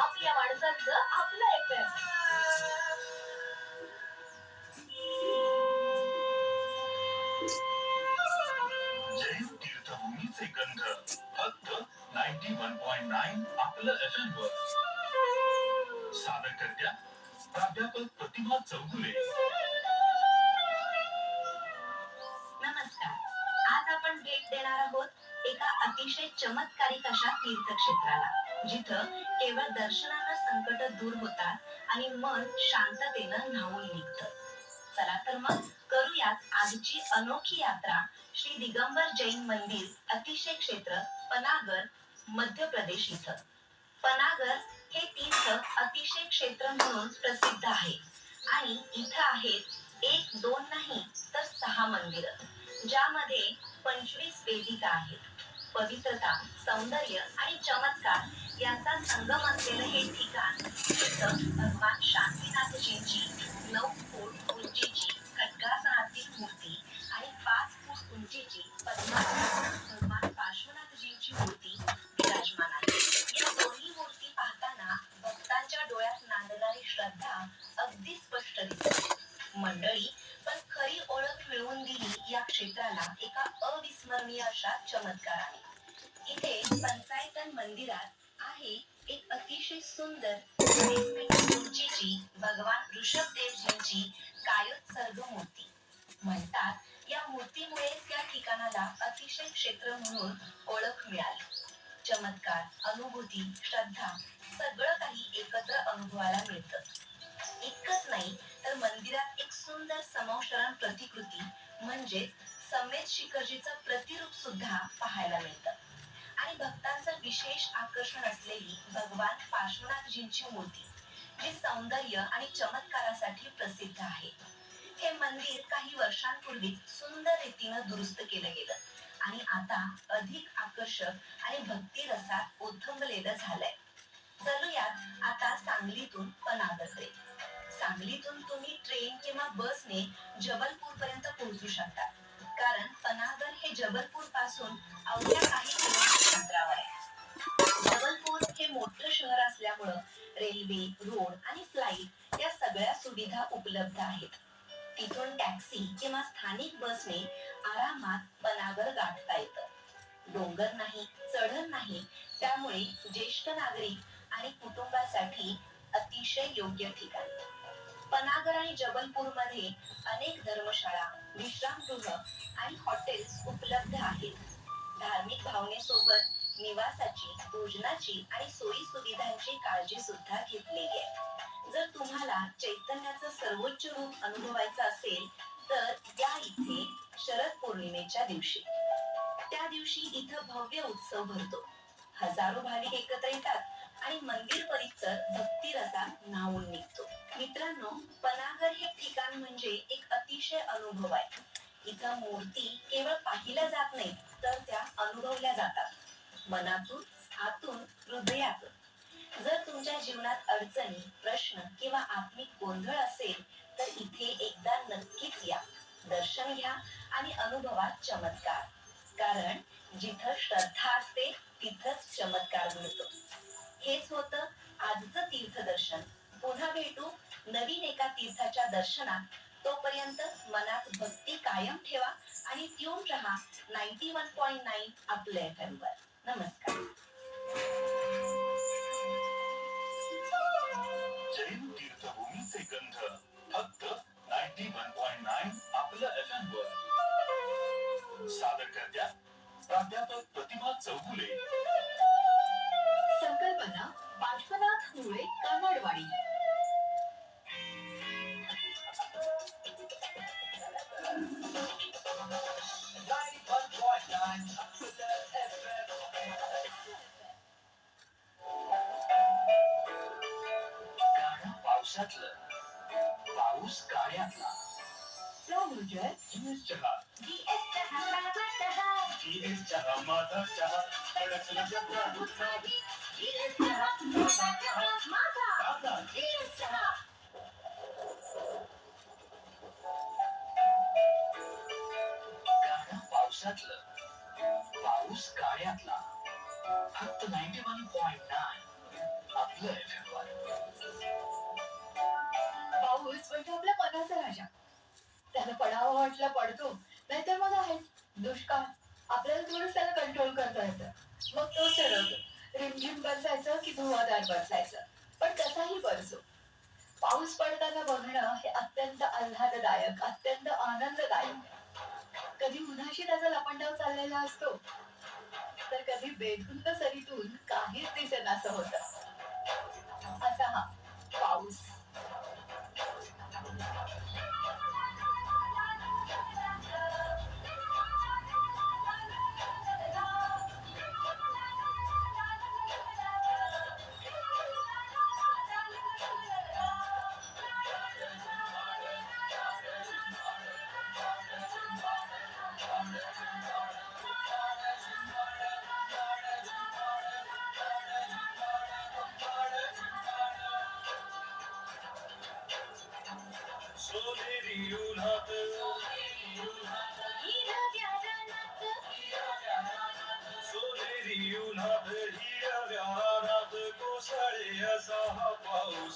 आपल्या माणसांचं आपलं जैन तीर्थभूमीचे गंध फक्त नाईन आपलं एफ एम वर. सादर करत्या प्राध्यापक प्रतिभा चौगुले. नमस्कार. आज आपण भेट देणार आहोत एका अतिशय चमत्कारिक अशा तीर्थक्षेत्राला. जिथं केवळ दर्शनानं संकट दूर होतात आणि मन शांततेनं न्हावून निघतं. चला तर मग करूयात आजची अनोखी यात्रा. श्री दिगंबर जैन मंदिर अतिशय क्षेत्र पनागर मध्य प्रदेश इथं. पनागर हे तीर्थ अतिशय क्षेत्र म्हणून प्रसिद्ध आहे. आणि इथं आहेत एक दोन नाही तर सहा मंदिर ज्यामध्ये पंचवीस वेदिका आहेत. पवित्रता सौंदर्य आणि चमत्कार यांचा संगम असलेलं हे ठिकाण इथं भगवान शांतीनाथजींची नऊ फूट उंचीची खड्गासनातील मूर्ती आणि पाच फूट उंचीची पद्मासन भगवान पार्श्वनाथजींची मूर्ती विराजमान आहे. या दोन्ही मूर्ती पाहताना भक्तांच्या डोळ्यात नांदणारी श्रद्धा अगदी स्पष्ट दिसते. मंडळी पण खरी ओळख मिळवून दिली या क्षेत्राला एका अविस्मरणीय अशा चमत्काराने. इथे पंचायतन मंदिरात आहे एक अतिशय सुंदर उंचीची भगवान ऋषभदेवजींची कायोत्सर्ग मूर्ती. म्हणतात या मूर्तीमुळे त्या ठिकाणाला अतिशय क्षेत्र म्हणून ओळख मिळाली. चमत्कार अनुभूती श्रद्धा सगळं काही एकत्र अनुभवायला मिळतं. इतकंच नाही तर मंदिरात एक सुंदर समोशरण प्रतिकृती म्हणजेच समेत शिखरजीचं प्रतिरूप सुद्धा पाहायला मिळतं. आणि भक्तांचं विशेष आकर्षण असलेली भगवान पार्श्वनाथजींची मूर्ती जी सौंदर्य आणि चमत्कारासाठी प्रसिद्ध आहे. हे मंदिर काही वर्षांपूर्वी सुंदर रीतीनं दुरुस्त केलं गेलं आणि आता अधिक आकर्षक आणि भक्ती रसात ओथंबलेलं झालंय. चलूयात आता सांगलीतून पनागसरे सांगलीतून तुम्ही ट्रेन किंवा बसने जबलपूर पर्यंत पोहोचू शकता. कारण पनागर हे जबलपूरपासून अवघ्या काही अंतरावर आहे. जबलपूर हे मोठं शहर असल्यामुळं रेल्वे रोड आणि फ्लाईट या सगळ्या सुविधा उपलब्ध आहेत. तिथून टॅक्सी किंवा स्थानिक बसने आरामात पनागर गाठता येतं. डोंगर नाही चढण नाही त्यामुळे ज्येष्ठ नागरिक आणि कुटुंबासाठी अतिशय योग्य ठिकाण. पनागर आणि जबलपूरमध्ये अनेक धर्मशाळा विश्रामगृह आणि हॉटेल्स उपलब्ध आहेत. धार्मिक भावनेसोबत निवासाची भोजनाची आणि सोयी सुविधांची काळजी सुद्धा घेतलेली आहे. जर तुम्हाला चैतन्याचं सर्वोच्च रूप अनुभवायचं असेल तर या इथे शरद पौर्णिमेच्या दिवशी. त्या दिवशी इथं भव्य उत्सव भरतो. हजारो भाविक एकत्र येतात आणि मंदिर परिसर भक्ती रसात न्हावून निघतो. मित्रांनो पनागर हे ठिकाण म्हणजे एक अतिशय अनुभव आहे. इथं मूर्ती केवळ पाहिल्या जात नाही तर त्या अनुभवल्या जातात. मनातून आतून हृदयातून. जर तुमच्या जीवनात अडचणी प्रश्न किंवा आत्मिक गोंधळ असेल तर इथे एकदा नक्कीच या. दर्शन घ्या आणि अनुभवात चमत्कार. कारण जिथं श्रद्धा असते तिथंच चमत्कार मिळतो हेच होतं आजचं तीर्थदर्शन. पुन्हा भेटू नवीन एका तीर्थाच्या दर्शनात. तोपर्यंत मनात भक्ती कायम ठेवा आणि ट्यून राहा नाईन्टी वन पॉईंट नाईन आपल्या एफ एम वर. नमस्कार. जैन तीर्थभूमीचे गंध फक्त नाईन्टी वन पॉईंट नाईन आपलं एफ एम वर. प्राध्यापक प्रतिभा चौगुले. गाणं पावसातलं पाऊस काळ्यातला प्रायोजक जीएस चहा जीएस चहा माझा चहा जीएस चहा माझा चहा कडक चहा उत्साही जीएस चहा माझा चहा माझा ताजा जीएस चहा गाणं पावसातलं पाऊस काळ्यातला फक्त नाईन्टी वन पॉइंट नाईन आपलं एफ एम पाऊस म्हणजे आपल्या मनाचा राजा. त्याला पडावा वाटला पडतो नाहीतर मग आहे दुष्काळ. आपल्याला थोडंच त्याला कंट्रोल करता येतं. मग तो ठरवतो रिमझिम बरसायचं की धुवादार बरसायचं. पण कसाही बरसो. पाऊस पडताना बघणं हे अत्यंत आल्हाददायक अत्यंत आनंददायक. कधी उन्हाशी त्याचा लपंडाव चाललेला असतो तर कधी बेधुंद सरीतून काहीच दिसेनासं होतं असा हा पाऊस.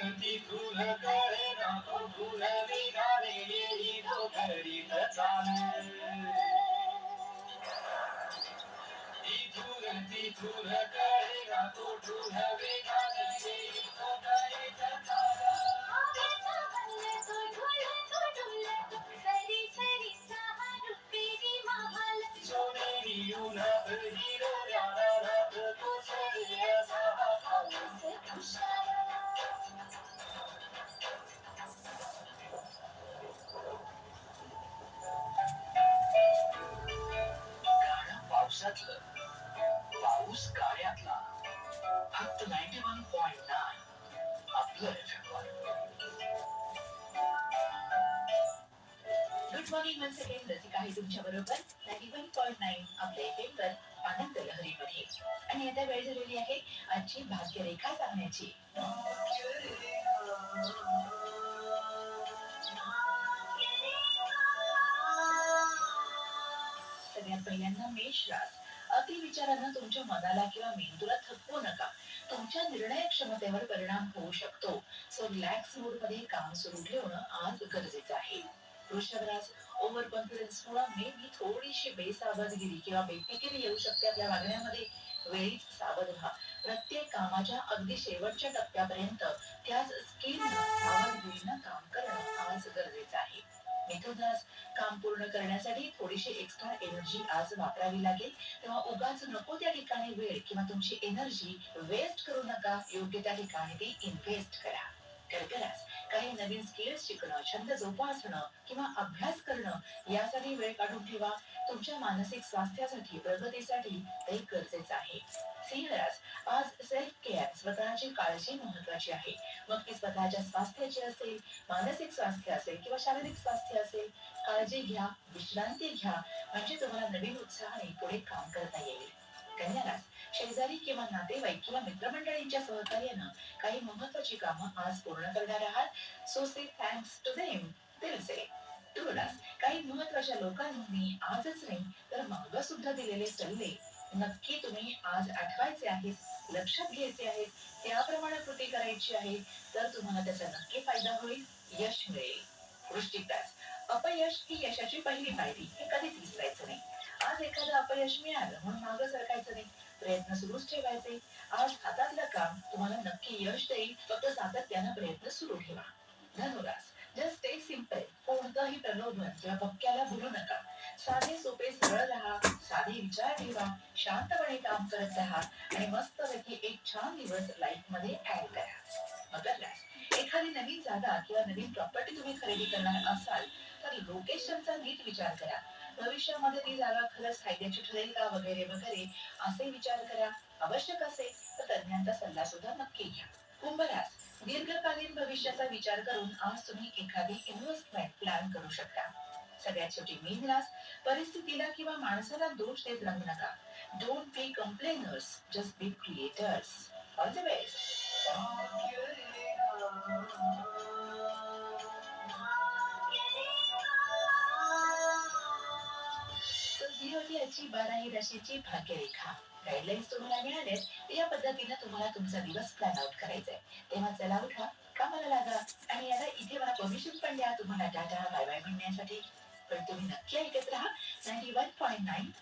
तिथून फुल कळे नको फुल निघाले येई तो करीत चाल. तिथून तिथून कळे नको फुल निघाले पाऊस काळ्यातला फक्त नाईन्टी वन पॉइंट नाईन आपलं good morning once again Rasika आहे तुमच्या बरोबर. नाईन्टी वन पॉईंट नाईन आपल्या एफएम वर आनंद लहरीमध्ये. आणि आता वेळ झालेली आहे आजची भाग्यरेखा सांगण्याची. सगळ्यात पहिल्यांदा मेष रास. अति विचारानं तुमच्या मनाला किंवा मेंदूला थकवू नका. तुमच्या निर्णय क्षमतेवर परिणाम होऊ शकतो. सो रिलॅक्स मूडमध्ये काम सुरू ठेवणं आज गरजेचं आहे. वृषभ रास ओव्हर कॉन्फिडन्स मुळे मे बी थोडीशी बेसावधगिरी किंवा बेफिकिरी येऊ शकते आपल्या वागण्यामध्ये. वेळीच सावध व्हा प्रत्येक कामाच्या अगदी शेवटच्या टप्प्यापर्यंत त्याच स्किल सावधगिरीनं काम करणं आज गरजेचं आहे. मिथुनराज काम पूर्ण करण्यासाठी थोडीशी एक्स्ट्रा एनर्जी आज वापरावी लागेल. तेव्हा उगाच नको त्या ठिकाणी वेळ किंवा तुमची एनर्जी वेस्ट करू नका. योग्य त्या ठिकाणी ती इन्व्हेस्ट करा. कर्कराज काही नवीन स्किल्स शिकणं छंद जोपासणं किंवा अभ्यास करणं यासाठी वेळ काढून ठेवा. तुमच्या मानसिक स्वास्थ्यासाठी प्रगतीसाठी ते गरजेचं आहे. सिंहराज आज सेल्फ केअर स्वतःची काळजी महत्वाची आहे. मग ती स्वतःच्या स्वास्थ्याची असेल मानसिक स्वास्थ्य असेल किंवा शारीरिक स्वास्थ्य असेल काळजी घ्या विश्रांती घ्या म्हणजे तुम्हाला नवीन उत्साहाने पुढे काम करता येईल. कन्याराज शेजारी किंवा नातेवाईक किंवा मित्रमंडळींच्या सहकार्यानं काही महत्वाची कामं आज पूर्ण करणार आहात? So say thanks to them दिल से तुळस काही महत्त्वाच्या लोकांनी आजच नाही तर माग सुद्धा दिलेले सल्ले नक्की तुम्ही आज आठवायचे आहेत लक्षात घ्यायचे आहेत त्याप्रमाणे कृती करायची आहे तर तुम्हाला त्याचा नक्की फायदा होईल यश मिळेल. वृष्टिकास अपयश ही यशाची पहिली पायरी हे कधीच विसरायचं नाही. आज एखादं अपयश मिळालं म्हणून मागं सरकायचं नाही प्रयत्न सुरूच ठेवायचे. आज हातातलं काम तुम्हाला नक्की यश देईल फक्त सातत्यानं प्रयत्न सुरू ठेवा. धनुरास जस्ट स्टे सिंपल कोणतंही प्रलोभन किंवा पक्क्याला भुलू नका. साधे सोपे सरळ राहा साधे विचार ठेवा शांतपणे काम करत राहा आणि मस्तपैकी एक छान दिवस लाईफमध्ये ऍड करा. मकर एखादी नवीन जागा किंवा नवीन प्रॉपर्टी तुम्ही खरेदी करणार असाल तर लोकेशनचा नीट विचार करा. भविष्यामध्ये ती जागा खरंच फायद्याची ठरेल का वगैरे वगैरे असे विचार करा. आवश्यक असेल तर तज्ञांचा सल्ला सुद्धा नक्की घ्या. कुंभराज दीर्घकालीन भविष्याचा विचार करून आज तुम्ही एखादी इन्व्हेस्टमेंट प्लॅन करू शकता. सगळ्यात शेवटी मी राज परिस्थितीला किंवा माणसाला दोष देत राहू नका. Don't be complainers just be creators all the best बाराही राशीची भाग्यरेखा गाईडलाईन्स तुम्हाला मिळालेत. या पद्धतीने तुम्हाला तुमचा दिवस प्लॅन आउट करायचा आहे तेव्हा चला उठा. कामाला लागा. आणि याला इथे मला परमिशन पण द्या. तुम्हाला टाटा बाय बाय म्हणण्यासाठी. but doing a play get raha 91.9